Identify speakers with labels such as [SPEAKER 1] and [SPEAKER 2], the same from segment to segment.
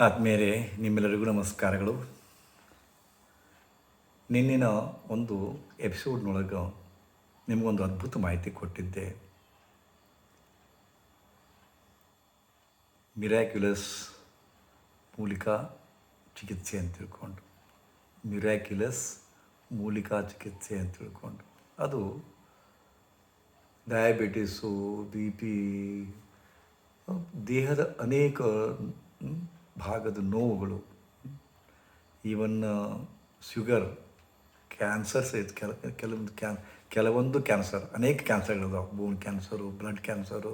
[SPEAKER 1] ಆದ್ಮೇಲೆ ನಿಮ್ಮೆಲ್ಲರಿಗೂ ನಮಸ್ಕಾರಗಳು. ನಿನ್ನಿನ ಒಂದು ಎಪಿಸೋಡ್ನೊಳಗೆ ನಿಮಗೊಂದು ಅದ್ಭುತ ಮಾಹಿತಿ ಕೊಟ್ಟಿದ್ದೆ. ಮಿರಾಕ್ಯುಲಸ್ ಮೂಲಿಕಾ ಚಿಕಿತ್ಸೆ ಅಂತ ತಿಳ್ಕೊಂಡು. ಮಿರಾಕ್ಯುಲಸ್ ಮೂಲಿಕಾ ಚಿಕಿತ್ಸೆ ಅಂತ ತಿಳ್ಕೊಂಡು. ಅದು ಡಯಾಬಿಟಿಸು, ಬಿ ಪಿ, ದೇಹದ ಅನೇಕ ಭಾಗದ ನೋವುಗಳು ಈವನ್ ಶುಗರ್ ಕ್ಯಾನ್ಸರ್ ಸಹಿತ ಕೆಲ ಕೆಲವೊಂದು ಕ್ಯಾನ್ ಕೆಲವೊಂದು ಕ್ಯಾನ್ಸರ್ ಅನೇಕ ಕ್ಯಾನ್ಸರ್ಗಳಿದಾವೆ bone cancer blood cancer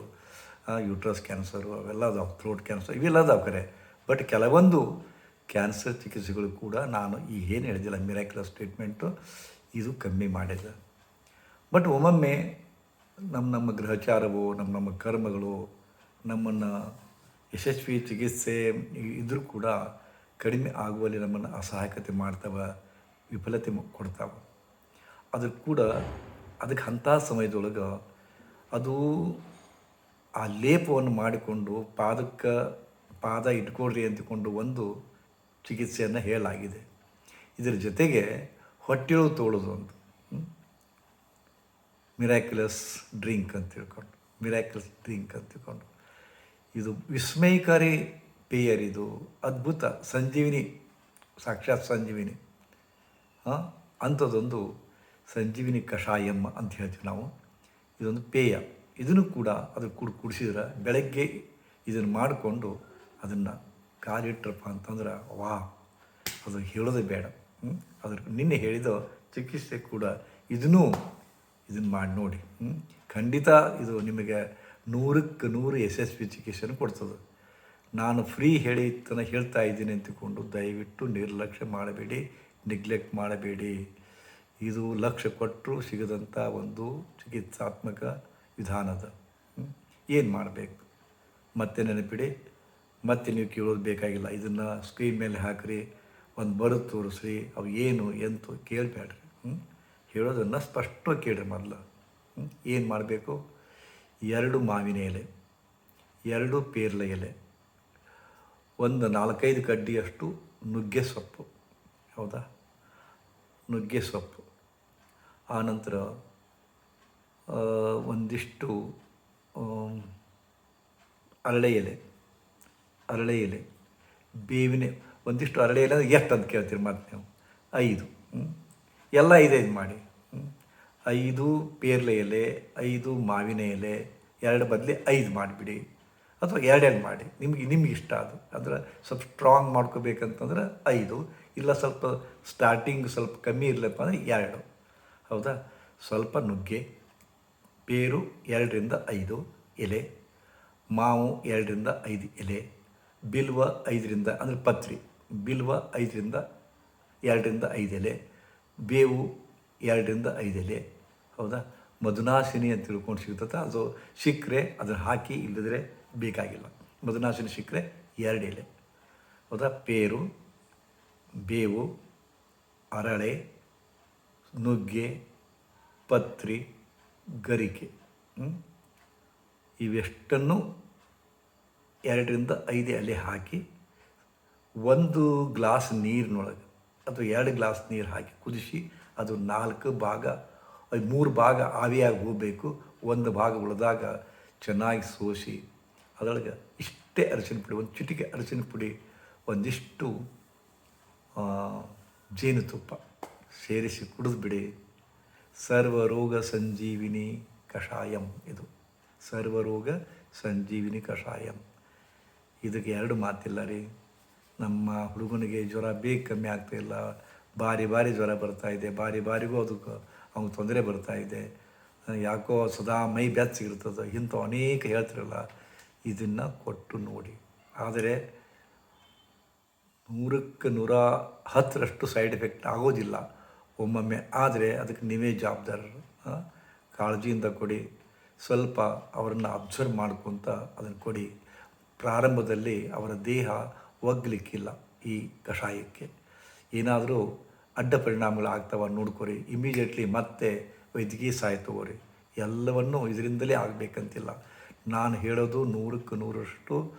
[SPEAKER 1] uterus cancer ಅವೆಲ್ಲ ಅದಾವೆ. ಥ್ರೋಟ್ ಕ್ಯಾನ್ಸರ್ ಇವೆಲ್ಲ ಅದಾವೆ ಕರೆ. ಬಟ್ ಕೆಲವೊಂದು ಕ್ಯಾನ್ಸರ್ ಚಿಕಿತ್ಸೆಗಳು ಕೂಡ ನಾನು ಈ ಏನು ಹೇಳಿದಿಲ್ಲ ಮಿರಾಕ್ಯುಲಸ್ ಟ್ರೀಟ್ಮೆಂಟು ಇದು ಕಮ್ಮಿ ಮಾಡಿದೆ. ಬಟ್ ಒಮ್ಮೊಮ್ಮೆ ನಮ್ಮ ನಮ್ಮ ಗ್ರಹಚಾರವು ನಮ್ಮ ನಮ್ಮ ಕರ್ಮಗಳು, ನಮ್ಮನ್ನು ಯಶಸ್ವಿ ಚಿಕಿತ್ಸೆ ಇದ್ದರೂ ಕೂಡ ಕಡಿಮೆ ಆಗುವಲ್ಲಿ ನಮ್ಮನ್ನು ಅಸಹಾಯಕತೆ ಮಾಡ್ತಾವೆ, ವಿಫಲತೆ ಕೊಡ್ತಾವೆ. ಅದು ಕೂಡ ಅದಕ್ಕೆ ಅಂಥ ಸಮಯದೊಳಗೆ ಅದು ಆ ಲೇಪವನ್ನು ಮಾಡಿಕೊಂಡು ಪಾದಕ್ಕೆ, ಪಾದ ಇಟ್ಕೊಳ್ರಿ ಅಂತಕೊಂಡು ಒಂದು ಚಿಕಿತ್ಸೆಯನ್ನು ಹೇಳಲಾಗಿದೆ. ಇದರ ಜೊತೆಗೆ ಹೊಟ್ಟೆಳು ತೋಳೋದು ಅಂತ? ಮಿರಾಕ್ಯುಲಸ್ ಡ್ರಿಂಕ್ ಅಂತ ತಿಳ್ಕೊಂಡು ಮಿರಾಕ್ಯುಲಸ್ ಡ್ರಿಂಕ್ ಅಂತ ತಿಳ್ಕೊಂಡು. ಇದು ವಿಸ್ಮಯಕಾರಿ ಪೇಯರ್ ಇದು. ಅದ್ಭುತ. ಸಂಜೀವಿನಿ, ಸಾಕ್ಷಾತ್ ಸಂಜೀವಿನಿ. ಹಾಂ? ಅಂಥದ್ದೊಂದು ಸಂಜೀವಿನಿ ಕಷಾಯಮ್ಮ ಅಂತ ಹೇಳ್ತೀವಿ ನಾವು. ಇದೊಂದು ಪೇಯ. ಇದನ್ನು ಕೂಡ ಅದು ಕುಡ್ ಕುಡಿಸಿದ್ರೆ ಬೆಳಗ್ಗೆ ಇದನ್ನು ಮಾಡಿಕೊಂಡು ಅದನ್ನು ಕಾಲಿಟ್ರಪ್ಪ ಅಂತಂದ್ರೆ ವಾ, ಅದು ಹೇಳೋದೇ ಬೇಡ? ಅದ್ರ ನಿನ್ನೆ ಹೇಳಿದ ಚಿಕಿತ್ಸೆ ಕೂಡ ಇದನ್ನೂ ಇದನ್ನು ಮಾಡಿ ನೋಡಿ? ಖಂಡಿತ ಇದು ನಿಮಗೆ ನೂರಕ್ಕೆ ನೂರು ಯಶಸ್ವಿ ಚಿಕಿತ್ಸೆಯನ್ನು ಕೊಡ್ತದೆ. ನಾನು ಫ್ರೀ ಹೇಳಿ ಹೇಳ್ತಾ ಇದ್ದೀನಿ ಅಂತಕೊಂಡು ದಯವಿಟ್ಟು ನಿರ್ಲಕ್ಷ್ಯ ಮಾಡಬೇಡಿ ನೆಗ್ಲೆಕ್ಟ್ ಮಾಡಬೇಡಿ. ಇದು ಲಕ್ಷ ಕೊಟ್ಟರು ಸಿಗದಂಥ ಒಂದು ಚಿಕಿತ್ಸಾತ್ಮಕ ವಿಧಾನದ. ಏನು ಮಾಡಬೇಕು? ಮತ್ತೆ ನೆನಪಿಡಿ, ಮತ್ತೆ ನೀವು ಕೇಳೋದು ಬೇಕಾಗಿಲ್ಲ. ಇದನ್ನು ಸ್ಕ್ರೀನ್ ಮೇಲೆ ಹಾಕಿರಿ, ಒಂದು ಬರು ತೋರಿಸ್ರಿ, ಅವು ಏನು ಎಂತು ಕೇಳಬೇಡ್ರಿ. ಹ್ಞೂ ಹೇಳೋದನ್ನು ಸ್ಪಷ್ಟವಾಗಿ ಕೇಳಿರಿ ಮೊದಲು. ಏನು ಮಾಡಬೇಕು? ಎರಡು ಮಾವಿನ ಎಲೆ, ಎರಡು ಪೇರ್ಲೆ ಎಲೆ, ಒಂದು ನಾಲ್ಕೈದು ಕಡ್ಡಿಯಷ್ಟು ನುಗ್ಗೆ ಸೊಪ್ಪು, ಹೌದಾ? ನುಗ್ಗೆ ಸೊಪ್ಪು. ಆನಂತರ ಒಂದಿಷ್ಟು ಅರಳೆ ಎಲೆ ಅರಳೆ ಎಲೆ, ಬೇವಿನ, ಒಂದಿಷ್ಟು ಅರಳೆ ಎಲೆ ಎಷ್ಟು ಅಂತ ಕೇಳ್ತೀರಿ ಮತ್ತೆ ನೀವು ಐದು ಎಲ್ಲ ಐದೈದು ಮಾಡಿ? ಐದು ಪೇರ್ಲೆ ಎಲೆ, ಐದು ಮಾವಿನ ಎಲೆ, ಎರಡು ಬದಲಿ ಐದು ಮಾಡಿಬಿಡಿ. ಅಥವಾ ಎರಡೆರಡು ಮಾಡಿ. ನಿಮ್ಗೆ ನಿಮ್ಗೆ ಇಷ್ಟ ಅದು. ಅಂದ್ರೆ ಸ್ವಲ್ಪ ಸ್ಟ್ರಾಂಗ್ ಮಾಡ್ಕೋಬೇಕಂತಂದ್ರೆ ಐದು. ಇಲ್ಲ ಸ್ವಲ್ಪ ಸ್ಟಾರ್ಟಿಂಗ್ ಸ್ವಲ್ಪ ಕಮ್ಮಿ ಇರಲಪ್ಪ ಅಂದರೆ ಎರಡು. ಹೌದಾ? ಸ್ವಲ್ಪ ನುಗ್ಗೆ, ಪೇರು ಎರಡರಿಂದ ಐದು ಎಲೆ, ಮಾವು ಎರಡರಿಂದ ಐದು ಎಲೆ, ಬಿಲ್ವ ಐದರಿಂದ, ಅಂದರೆ ಪತ್ರಿ, ಬಿಲ್ವ ಐದರಿಂದ ಎರಡರಿಂದ ಐದು ಎಲೆ, ಬೇವು ಎರಡರಿಂದ ಐದು ಎಲೆ ಹೌದಾ? ಮಧುನಾಶಿನಿ ಅಂತ ತಿಳ್ಕೊಂಡು ಸಿಗ್ತದೆ ಅದು ಸಿಕ್ಕರೆ ಅದನ್ನು ಹಾಕಿ ಇಲ್ಲದ್ರೆ ಬೇಕಾಗಿಲ್ಲ. ಮಧುನಾಶಿನಿ ಸಿಕ್ಕರೆ ಎರಡು ಎಲೆ ಹೌದಾ? ಪೇರು, ಬೇವು, ಅರಳೆ, ನುಗ್ಗೆ, ಪತ್ರಿ, ಗರಿಕೆ? ಇವೆಷ್ಟನ್ನು ಎರಡರಿಂದ ಐದು ಎಲೆ ಹಾಕಿ ಒಂದು ಗ್ಲಾಸ್ ನೀರಿನೊಳಗೆ, ಅಥವಾ ಎರಡು ಗ್ಲಾಸ್ ನೀರು ಹಾಕಿ ಕುದಿಸಿ ಅದು ನಾಲ್ಕು ಭಾಗ ಮೂರು ಭಾಗ ಆವಿಯಾಗಿ ಹೋಗಬೇಕು. ಒಂದು ಭಾಗ ಉಳಿದಾಗ ಚೆನ್ನಾಗಿ ಸೋಸಿ, ಅದರೊಳಗೆ ಇಷ್ಟೇ ಅರಿಶಿನ ಪುಡಿ, ಒಂದು ಚಿಟಿಕೆ ಅರಿಶಿನ ಪುಡಿ, ಒಂದಿಷ್ಟು ಜೇನುತುಪ್ಪ ಸೇರಿಸಿ ಕುಡಿದ್ಬಿಡಿ. ಸರ್ವರೋಗ ಸಂಜೀವಿನಿ ಕಷಾಯಂ ಇದು. ಸರ್ವರೋಗ ಸಂಜೀವಿನಿ ಕಷಾಯಂ. ಇದಕ್ಕೆ ಎರಡು ಮಾತಿಲ್ಲ ರೀ. ನಮ್ಮ ಹುಡುಗನಿಗೆ ಜ್ವರ ಬೇಗ ಕಮ್ಮಿ ಆಗ್ತಾಯಿಲ್ಲ ಬಾರಿ ಬಾರಿ ಜ್ವರ ಬರ್ತಾ ಇದೆ ಬಾರಿ ಬಾರಿಗೂ ಅದಕ್ಕೆ ಅವ್ನಿಗೆ ತೊಂದರೆ ಬರ್ತಾ ಇದೆ. ಯಾಕೋ ಸದಾ ಮೈ ಬೆಚ್ಚಗಿರ್ತದೆ ಇಂಥ ಅನೇಕ ಹೇಳ್ತಿರಲ್ಲ, ಇದನ್ನು ಕೊಟ್ಟು ನೋಡಿ. ಆದರೆ ನೂರಕ್ಕೆ ನೂರ ಹತ್ತರಷ್ಟು ಸೈಡ್ ಎಫೆಕ್ಟ್ ಆಗೋದಿಲ್ಲ ಒಮ್ಮೊಮ್ಮೆ. ಆದರೆ ಅದಕ್ಕೆ ನೀವೇ ಜವಾಬ್ದಾರರು? ಕಾಳಜಿಯಿಂದ ಕೊಡಿ. ಸ್ವಲ್ಪ ಅವರನ್ನು ಅಬ್ಸರ್ವ್ ಮಾಡ್ಕೊತ ಅದನ್ನು ಕೊಡಿ. ಪ್ರಾರಂಭದಲ್ಲಿ ಅವರ ದೇಹ ಒಗ್ಲಿಕ್ಕಿಲ್ಲ ಈ ಕಷಾಯಕ್ಕೆ. ಏನಾದರೂ ಅಡ್ಡ ಪರಿಣಾಮಗಳು ಆಗ್ತಾವ ನೋಡ್ಕೊರಿ ಇಮಿಡಿಯೇಟ್ಲಿ ಮತ್ತೆ ವೈದ್ಯಕೀಯ ಸಹಾಯ ತಗೋರಿ. ಎಲ್ಲವನ್ನೂ ಇದರಿಂದಲೇ ಆಗಬೇಕಂತಿಲ್ಲ. ನಾನು ಹೇಳೋದು ನೂರಕ್ಕೆ ನೂರಷ್ಟು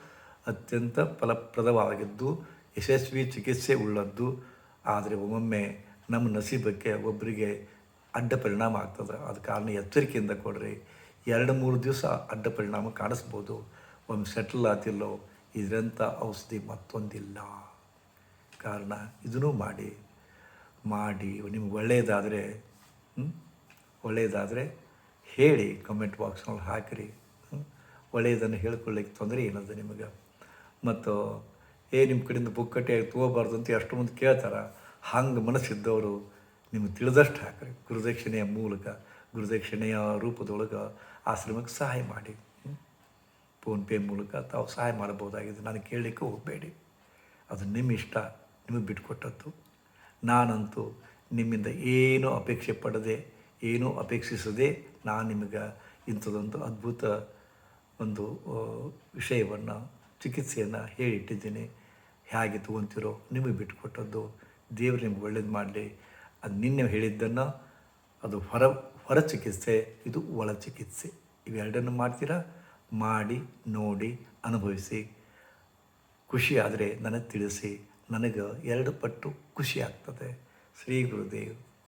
[SPEAKER 1] ಅತ್ಯಂತ ಫಲಪ್ರದವಾಗಿದ್ದು, ಯಶಸ್ವಿ ಚಿಕಿತ್ಸೆ ಉಳ್ಳದ್ದು. ಆದರೆ ಒಮ್ಮೊಮ್ಮೆ ನಮ್ಮ ನಸೀಬಕ್ಕೆ ಒಬ್ಬರಿಗೆ ಅಡ್ಡ ಪರಿಣಾಮ ಆಗ್ತದೆ. ಅದ ಕಾರಣ ಎಚ್ಚರಿಕೆಯಿಂದ ಕೊಡ್ರಿ. ಎರಡು ಮೂರು ದಿವಸ ಅಡ್ಡ ಪರಿಣಾಮ ಕಾಣಿಸ್ಬೋದು. ಒಮ್ಮೆ ಸೆಟಲ್ ಆತಿಲ್ಲೋ, ಇದರಂಥ ಔಷಧಿ ಮತ್ತೊಂದಿಲ್ಲ. ಕಾರಣ ಇದನ್ನೂ ಮಾಡಿ ಮಾಡಿ, ನಿಮ್ಗೆ ಒಳ್ಳೆಯದಾದರೆ ಒಳ್ಳೆಯದಾದರೆ ಹೇಳಿ ಕಮೆಂಟ್ ಬಾಕ್ಸ್ನಲ್ಲಿ ಹಾಕಿರಿ? ಒಳ್ಳೆಯದನ್ನು ಹೇಳ್ಕೊಳ್ಳಿಕ್ಕೆ ತೊಂದರೆ ಏನದ ನಿಮಗೆ ಮತ್ತು, ಏ ನಿಮ್ಮ ಕಡೆಯಿಂದ ಪುಕ್ಕಟ್ಟೆಯಾಗಿ ತೊಗೋಬಾರ್ದು ಅಂತ ಎಷ್ಟು ಮುಂದೆ ಕೇಳ್ತಾರೆ, ಹಂಗೆ ಮನಸ್ಸಿದ್ದವರು ನಿಮ್ಗೆ ತಿಳಿದಷ್ಟು ಹಾಕಿರಿ ಗುರುದಕ್ಷಿಣೆಯ ಮೂಲಕ, ಗುರುದಕ್ಷಿಣೆಯ ರೂಪದೊಳಗೆ ಆಶ್ರಮಕ್ಕೆ ಸಹಾಯ ಮಾಡಿ? ಫೋನ್ಪೇ ಮೂಲಕ ತಾವು ಸಹಾಯ ಮಾಡಬಹುದಾಗಿದೆ ನಾನು ಕೇಳಲಿಕ್ಕೆ ಹೋಗಬೇಡಿ ಅದು ನಿಮ್ಮ ಇಷ್ಟ ನಿಮಗೆ ಬಿಟ್ಟುಕೊಟ್ಟದ್ದು. ನಾನಂತೂ ನಿಮ್ಮಿಂದ ಏನೂ ಅಪೇಕ್ಷೆ ಪಡದೆ, ಏನೂ ಅಪೇಕ್ಷಿಸದೆ ನಾನು ನಿಮಗೆ ಇಂಥದ್ದೊಂದು ಅದ್ಭುತ ಒಂದು ವಿಷಯವನ್ನು, ಚಿಕಿತ್ಸೆಯನ್ನು ಹೇಳಿಟ್ಟಿದ್ದೀನಿ. ಹೇಗೆ ತೊಗೊತಿರೋ ನಿಮಗೆ ಬಿಟ್ಟುಕೊಟ್ಟದ್ದು. ದೇವರು ನಿಮ್ಗೆ ಒಳ್ಳೇದು ಮಾಡಲಿ. ಅದು ನಿನ್ನೆ ಹೇಳಿದ್ದನ್ನು, ಅದು ಹೊರ ಹೊರ ಚಿಕಿತ್ಸೆ, ಇದು ಒಳ ಚಿಕಿತ್ಸೆ. ಇವೆರಡನ್ನು ಮಾಡ್ತೀರಾ? ಮಾಡಿ, ನೋಡಿ, ಅನುಭವಿಸಿ. ಖುಷಿ ಆದರೆ ನನಗೆ ತಿಳಿಸಿ. ನನಗೆ ಎರಡು ಪಟ್ಟು ಖುಷಿ ಆಗ್ತದೆ. ಶ್ರೀ ಗುರುದೇವ್.